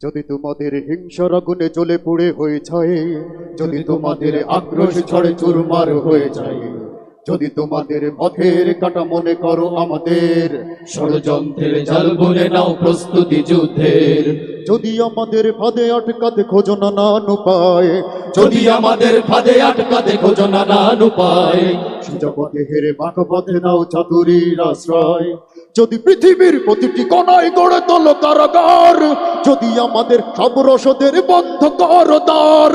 যদি তোমাদের হিংসার আগুনে জ্বলে পুড়ে হয়ে যায় যদি তোমাদের আক্রোশ ছড়ে চুরমার হয়ে যায় যদি তোমাদের পথের কাটা মনে করো আমাদের ষড়যন্ত্রের জাল বলে নাও প্রস্তুতি যুদ্ধের। যদি আমাদের ফাঁদে আটকাতে খোঁজো না নান উপায় যদি আমাদের ফাঁদে আটকাতে খোঁজো নানান উপায় সুজপথে হেরে বাঁকা পথে নাও চাতুরীর আশ্রয় যদি পৃথিবীর প্রতিটি কোনায় গড়ে তোলো কারাগার, যদি আমাদের সব রসদের বন্ধ করো দ্বার,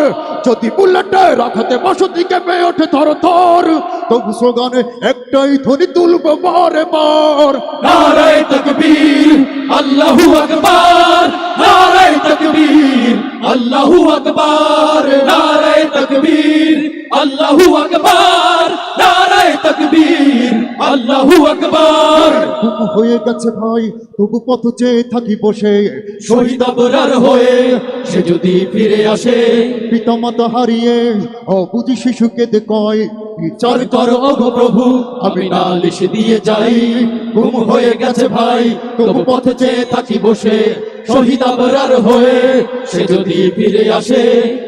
যদি বুলেটে রাখাতে বসতি কেঁপে ওঠে থর থর, তবু স্লোগানে একটাই ধ্বনি তুলবো বারে বার। নারায় তকবীর, আল্লাহু আকবার, নারায় তকবীর, আল্লাহু আকবার, নারায় তকবীর, আল্লাহু আকবার। হয়ে গেছে ভাই তবু পথ চেয়ে থাকি বসে। শহীদ অবরার হয়ে সে যদি ফিরে আসে পিতামাতা হারিয়ে অবুঝি শিশুকে দে কয় চার কর ওগো প্রভু আমি নালিশ দিয়ে যাই। হয়ে গেছে ভাই তবু পথে চেয়ে থাকি বসে। শহীদ আবরার হয়ে সে যদি ফিরে আসে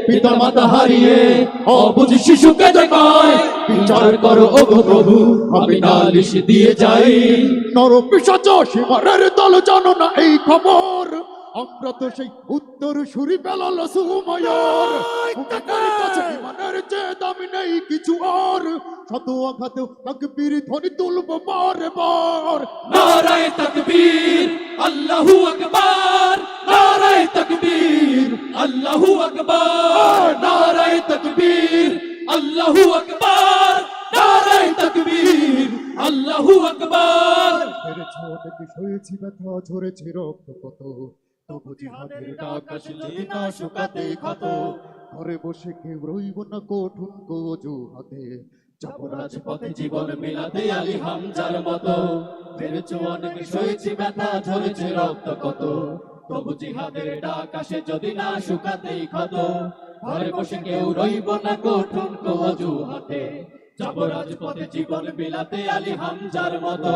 পিতা মাতা হারিয়ে অবুঝ শিশুকে দেখায় বিচার করো ওগো প্রভু আমি নালিশ দিয়ে যাই। নর পিসাচ দল জানো না এই খবর। আমরা তো সেই উত্তর সুরি বেলাল সুমায়ার কাছে ইমানের যে দামি নেই কিছু আর। শত আঘাতেও তাকবীর ধ্বনি তুলব বারে বার নারায় তকবীর, আল্লাহু আকবার। নারায় তকবীর, আল্লাহু আকবার। নারায় তকবীর, আল্লাহু আকবার। নারায় তকবীর, আল্লাহু আকবার। মেরেছ দেখে সয়েছি ব্যথা? ঝরেছে রক্ত কত? তবু জিহাদের ডাক আসে যদি না শুকাতে ক্ষত। ঘরে বসে কেউ রইব না কঠুন গোজু হাতে যাব রাজপথে জীবন মিলাতে আলী হামজার মতো। মেরেছ অনেক সয়েছি ব্যথা? ঝরেছে রক্ত কত? তবু জিহাদের ডাক আসে যদি না শুকাতেই ক্ষত। ঘরে বসে কেউ রইব না কঠুন কজু হাতে যাব রাজপথে জীবন বিলাতে আলী হামজার মতো।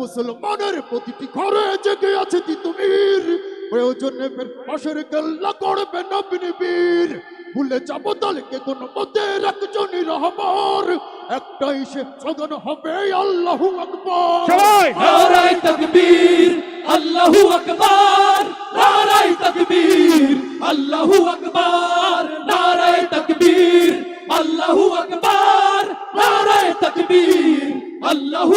মুসলমানের প্রতিটি ঘরে জেগে আছে তিতুমির। প্রয়োজনে ফের পাশের গেল্লা করবে নবীন বীর। ভুলে যাব দলকে কোন মতে একটাই সে সদন হবে আল্লাহু আকবার। নারায় তকবীর আল্লাহু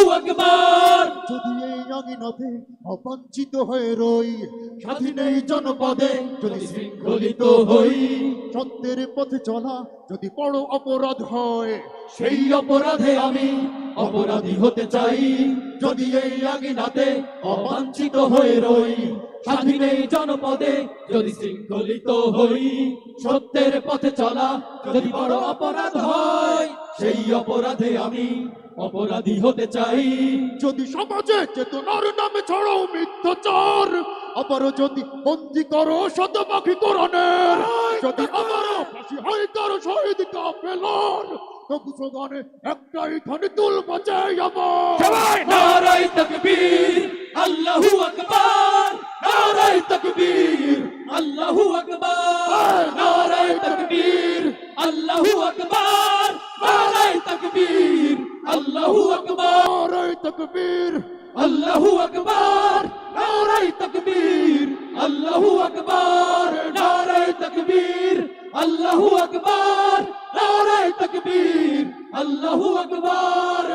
যদি এই আঙিনাতে অবাঞ্ছিত হয়ে রই, স্বাধীন এই জনপদে যদি শৃঙ্খলিত হই, সত্যের পথে চলা যদি বড় অপরাধ হয় সেই অপরাধে আমি অপরাধী হতে চাই। যদি এই আগিনাতে অবাঞ্ছিত হয়ে রই স্বাধীন এই জনপদে যদি শৃঙ্খলিত হই সত্যের পথে চলা যদি বড় অপরাধ হয় সেই অপরাধে আমি অপরাধী হতে চাই। যদি সমাজে চেতনার নামে ছড়াও মিথ্যাচার আবার যদি বন্দি করো শতপাখি কোরআনের। যদি আবারও ফাঁসি হয় কারও শহীদ কাফেলার তবু সগানে একটাই ধ্বনি তুলব যে আমার। নারায় তকবীর আল্লাহু আকবার। নারায় তকবীর আল্লাহু আকবার। নারায় তকবীর আল্লাহু আকবার। নারায় তকবীর আল্লাহু আকবার। নারায় তকবীর। আল্লাহু আকবার। নারায় তকবীর আল্লাহু আকবার নারাই তকবীর আল্লাহু আকবার নারাই তকবীর আল্লাহু আকবার